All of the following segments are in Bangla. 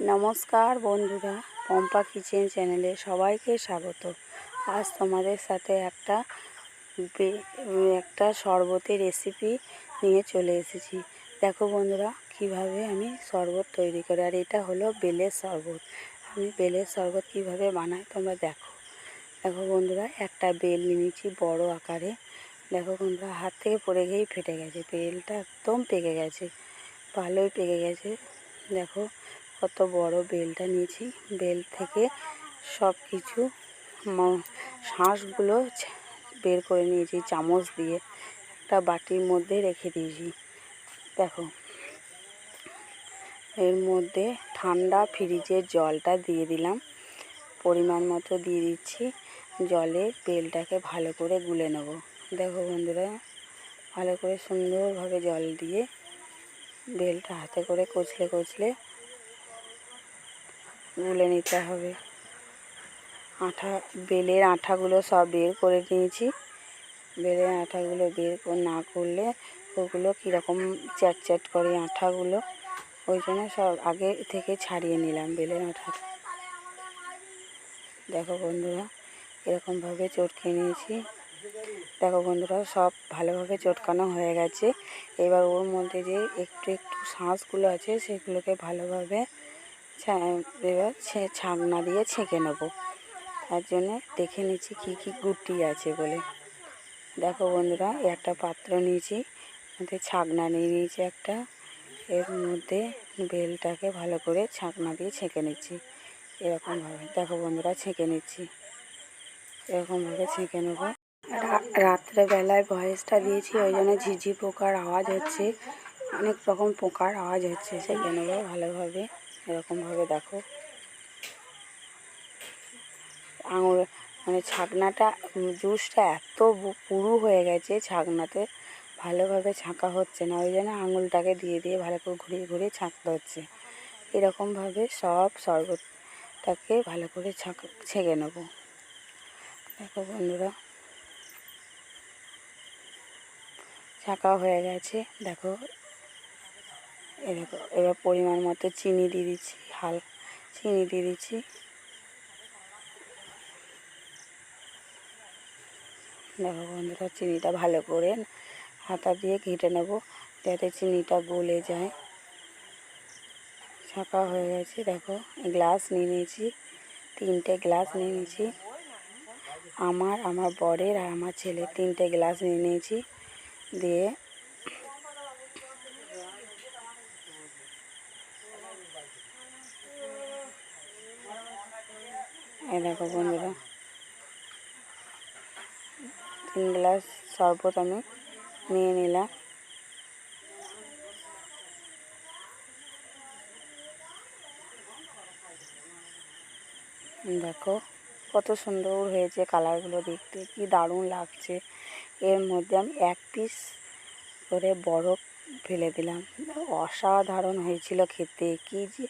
নমস্কার বন্ধুরা, পম্পা কিচেন চ্যানেলে সবাইকে স্বাগত। আজ তোমাদের সাথে একটা একটা শরবতের রেসিপি নিয়ে চলে এসেছি। দেখো বন্ধুরা, কীভাবে আমি শরবত তৈরি করি, আর এটা হলো বেলের শরবত। আমি বেলের শরবত কীভাবে বানাই তোমরা দেখো। দেখো বন্ধুরা, একটা বেল নিয়েছি বড় আকারে। দেখো বন্ধুরা, হাত থেকে পড়ে গিয়েই ফেটে গেছে, বেলটা একদম পেকে গেছে, ভালোই পেকে গেছে। দেখো কত বড় বেলটা নিয়েছি। বেল থেকে সব কিছু শাঁসগুলো বের করে নিয়েছি চামচ দিয়ে। একটা বাটির মধ্যে রেখে দিয়েছি। দেখো। এর মধ্যে ঠান্ডা ফ্রিজের জলটা দিয়ে দিলাম। পরিমাণ মতো দিয়ে দিচ্ছি। জলে বেলটাকে ভালো করে গুলে নেব। দেখো বন্ধুরা, ভালো করে সুন্দরভাবে জল দিয়ে বেলটা হাতে করে কচলে কচলে গুলে নিতে হবে। আঠা, বেলের আঠাগুলো সব বের করে নিয়েছি। বেলের আঠাগুলো বের না করলে ওগুলো কীরকম চ্যাট চ্যাট করে আঠাগুলো, ওই জন্য সব আগে থেকে ছাড়িয়ে নিলাম বেলের আঠাটা দেখো বন্ধুরা, এরকমভাবে চটকে নিয়েছি। দেখো বন্ধুরা, সব ভালোভাবে চটকানো হয়ে গেছে। এবার ওর মধ্যে যে একটু একটু শাঁসগুলো আছে, সেগুলোকে ভালোভাবে এবার ছাঁকনা দিয়ে ছেঁকে নেব। তার জন্যে দেখে নিচ্ছি কী কী গুটি আছে বলে। দেখো বন্ধুরা, একটা পাত্র নিয়েছি, মধ্যে ছাকনা নিয়ে নিয়েছি একটা। এর মধ্যে বেলটাকে ভালো করে ছাকনা দিয়ে ছেঁকে নিচ্ছি। এরকমভাবে, দেখো বন্ধুরা, ছেঁকে নিচ্ছি। এরকমভাবে ছেঁকে নেব। রাত্রেবেলায় ভয়েসটা দিয়েছি, ওই জন্য ঝিঝি পোকার আওয়াজ হচ্ছে, অনেক রকম পোকার আওয়াজ হচ্ছে নেব ভালোভাবে এরকমভাবে দেখো। আঙুল মানে ছাকনাটা জুসটা এত পুরু হয়ে গেছে ছাকনাতে, ভালোভাবে ছাঁকা হচ্ছে না। ওই জন্য আঙুলটাকে দিয়ে দিয়ে ভালো করে ঘুরিয়ে ঘুরিয়ে ছাঁকতে হচ্ছে। এরকমভাবে সব শরবতটাকে ভালো করে ছাঁকা, ছেঁকে নেব। দেখো বন্ধুরা। ছাঁকা হয়ে গেছে। দেখো এ দেখো এবার পরিমাণ মতো চিনি দিয়ে দিচ্ছি, হাল, চিনি দিয়ে দিচ্ছি। দেখো বন্ধুরা, চিনিটা ভালো করে হাতা দিয়ে ঘেঁটে নেব, যাতে চিনিটা গলে যায়। ছাঁকা হয়ে গেছে, দেখো, গ্লাস নিয়ে নিয়েছি, তিনটে গ্লাস নিয়ে নিয়েছি। আমার আমার বরের আর আমার ছেলে তিনটে গ্লাস নিয়ে নিয়েছি, দিয়ে এই দেখো বন্ধুরা, তিন গ্লাস শরবত আমি নিয়ে নিলাম। দেখো কত সুন্দর হয়েছে কালারগুলো দেখতে, কি দারুণ লাগছে। এর মধ্যে আমি এক পিস করে বরফ ফেলে দিলাম। অসাধারণ হয়েছিল খেতে, কি যে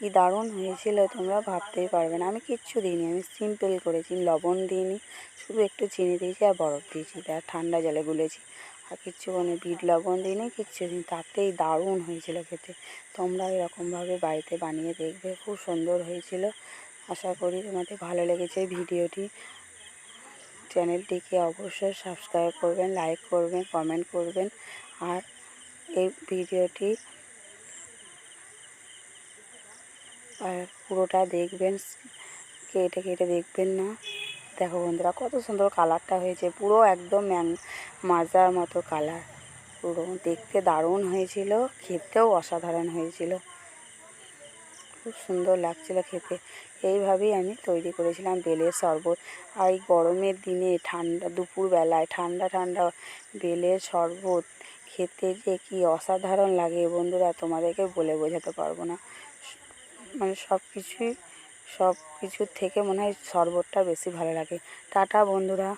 কি দারুণ হয়েছিল তোমরা ভাবতেই পারবে না। আমি কিচ্ছু দিইনি, আমি সিম্পল করেছি, লবণ দিইনি, শুধু একটু চিনি দিয়েছি আর বরফ দিয়েছি আর ঠান্ডা জলে গুলেছি। আর কিচ্ছু মানে বিট লবণ দিইনি, কিচ্ছু দিই তাতেই দারুণ হয়েছিল খেতে। তোমরা এরকমভাবে বাড়িতে বানিয়ে দেখবে, খুব সুন্দর হয়েছিল। আশা করি তোমাদের ভালো লেগেছে ভিডিওটি। চ্যানেলটিকে অবশ্যই সাবস্ক্রাইব করবেন, লাইক করবেন, কমেন্ট করবেন। আর এই ভিডিওটি আর পুরোটা দেখবেন, কেটে কেটে দেখবেন না। দেখো বন্ধুরা, কত সুন্দর কালারটা হয়েছে, পুরো একদম ম্যাং, মাজার মতো কালার। পুরো দেখতে দারুণ হয়েছিল, খেতেও অসাধারণ হয়েছিল। খুব সুন্দর লাগছিল খেতে। এইভাবেই আমি তৈরি করেছিলাম বেলের শরবত। আর এই গরমের দিনে ঠান্ডা, দুপুরবেলায় ঠান্ডা ঠান্ডা বেলের শরবত খেতে যে কি অসাধারণ লাগে বন্ধুরা, তোমাদেরকে বলে বোঝাতে পারব না। মানে সব কিছুই সব কিছুর থেকে মনে হয় শরবতটা বেশি ভালো লাগে। টাটা বন্ধুরা।